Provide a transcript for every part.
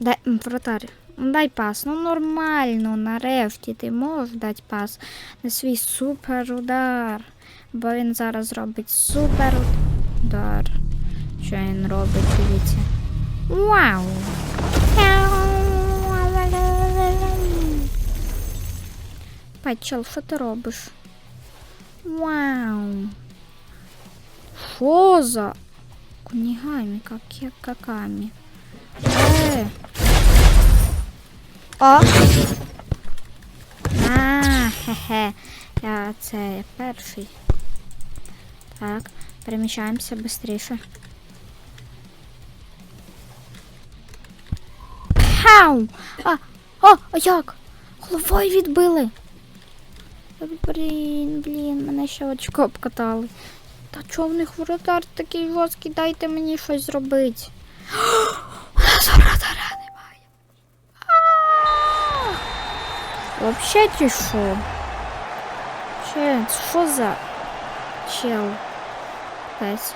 Дай, м, вратар, ну, дай пас. Ну нормально, нарешті ти можеш дати пас на свій супер удар. Бо він зараз зробить супер удар. Що він робить, дивіться. Вау! Петчел, що ти робиш? Вау! Що за? Кунігамі, как я какамі. Е. О! А, хе-хе. Я це перший. Так, переміщаємося швидше. Хау! А, о, а як? Головою відбили. Блін, блін, мене ще очко обкатали. Та чого в них воротар такий жорсткий, дайте мені щось зробити. Нас немає. Вообще чи що? Че, що за чел? Пес.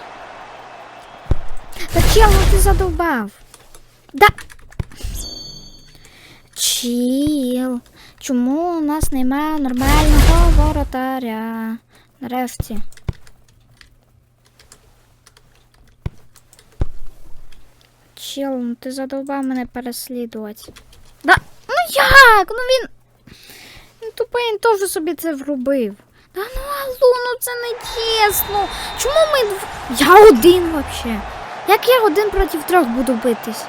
Та чел, ну ти задовбав. Да. Чіл. Чому у нас немає нормального воротаря? Нарешті. Чел, ну ти задовбав мене переслідувати. Да, ну як? Ну він. Він тупий, він теж собі це врубив. Да ну алло, ну це не чесно. Чому ми дв... Я один вообще. Як я один проти трьох буду битись?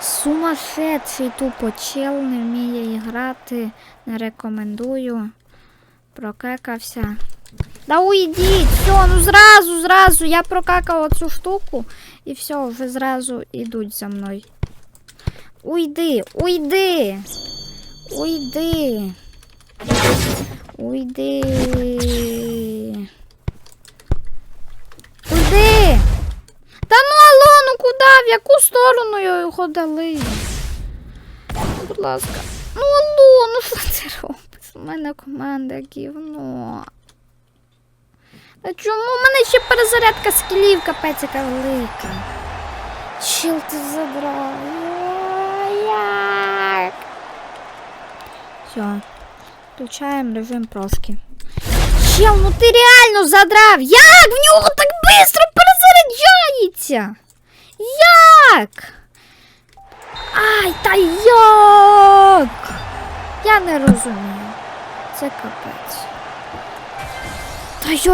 Сумасшедший тупо чел не вміє грати. Не рекомендую. Прокекався. Да уйдіть, все, ну зразу, зразу. Я прокакав оцю штуку і все, вже зразу йдуть за мною. Уйди, уйди. Уйди. Уйди. Уйди. Та ну алло, ну куди? В яку сторону його дали? Будь ласка. Ну алло, ну що ти робиш? У мене команда гівно. А чому в мене ще перезарядка скілів, капець яка велика? Чил ти забрав. Як? Все. Включаємо режим прошки. Чел, ну ти реально задрав. Як? В нього так швидко перезаряджається. Як? Ай, та як? Я не розумію. Це капець. Та йо